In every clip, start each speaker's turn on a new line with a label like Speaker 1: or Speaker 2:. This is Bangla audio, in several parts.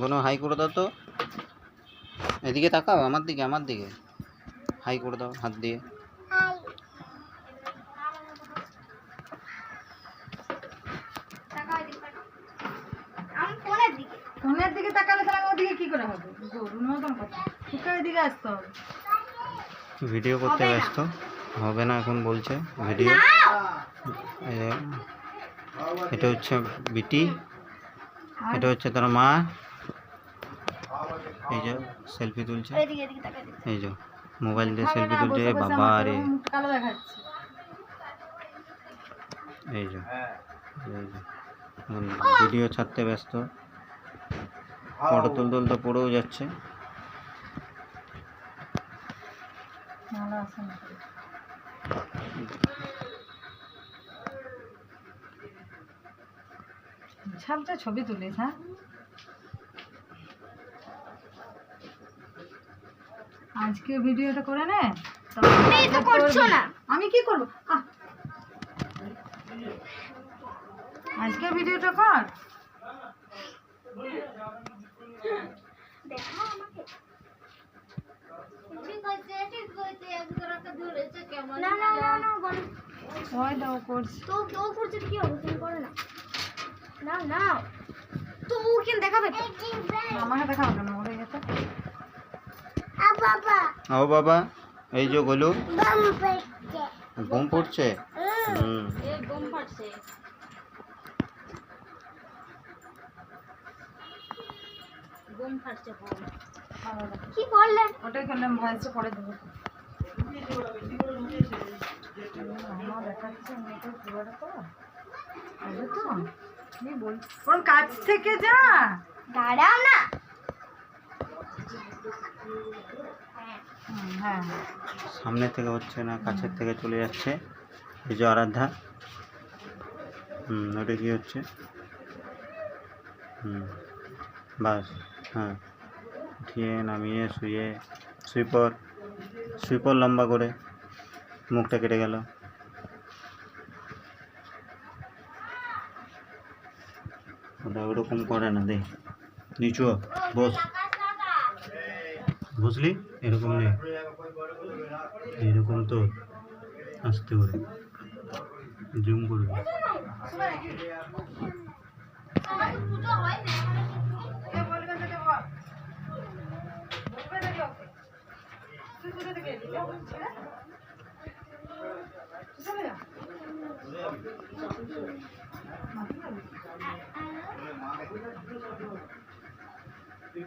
Speaker 1: কোনো হাই করে দাও তো। এদিকে তাকাও আমার দিকে আমার দিকে। হাই করে দাও হাত দিয়ে।
Speaker 2: ফোনের দিকে
Speaker 3: তাকালে তাহলে ওদিকে কি করে হবে? গরুর মতন কথা। তোকে ওইদিকে আসতে হবে।
Speaker 1: ভিডিও করতে। ব্যস্ত। হবে না এখন বলছে ভিডিও। এই যে, এটা হচ্ছে বিটি এটা হচ্ছে তার মা। এই যে সেলফি তুলছে।
Speaker 2: এদিকে এদিকে তাকাই দিতে
Speaker 1: এই যে মোবাইল দিয়ে সেলফি তুলছে বাবা রে
Speaker 3: কালো দেখাচ্ছে।
Speaker 1: এই যে ভিডিও ছাড়তে ব্যস্ত। ফটো তুলতে তুলতে পড়েও যাচ্ছে।
Speaker 3: ভালো না ছবি তুলিস হ্যাঁ? আজকে ভিডিওটা করে নে। আমি কি করব? আহ। আজকে ভিডিওটা কর।
Speaker 2: দেখো আমাকে। না না না না বল।
Speaker 3: ওই দাও করছি।
Speaker 2: তো কেউ করছে কি হবে? তুমি করো না। না না তো ও কেন দেখাবে তো?
Speaker 3: আমাকে দেখাও কেন ওরে গেছে।
Speaker 2: বাবা।
Speaker 1: ও বাবা এই যে গোলু।
Speaker 2: বাম পেটে
Speaker 1: ঘুম পড়ছে? হুম।
Speaker 2: এ গম পাচ্ছে গম ফাটছে গম কি করলেন
Speaker 3: ওটাই করলাম ভয়েসে পরে দেবো। আমার দেখাচ্ছে মেয়েটা পুরোটা তো তো? কি বল ওর কাছ থেকে যা।
Speaker 2: দাঁড়াও না।
Speaker 3: হ্যাঁ।
Speaker 1: সামনে থেকে হচ্ছে না কাছের থেকে চলে যাচ্ছে। এই যে আরাধ্যা। হুম ওটা কি হচ্ছে? হুম বাস হ্যাঁ। উঠিয়ে নামিয়ে শুয়ে সুইপর সুইপর লম্বা করে মুখটা কেটে গেল। ওটা ওরকম করে না, দে। নিচু বস। বুঝলি? এরকম নেই। এরকম তো আসতে করে। জুম করবি
Speaker 3: এ বলবে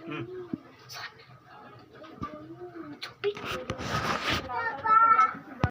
Speaker 1: তুল হুম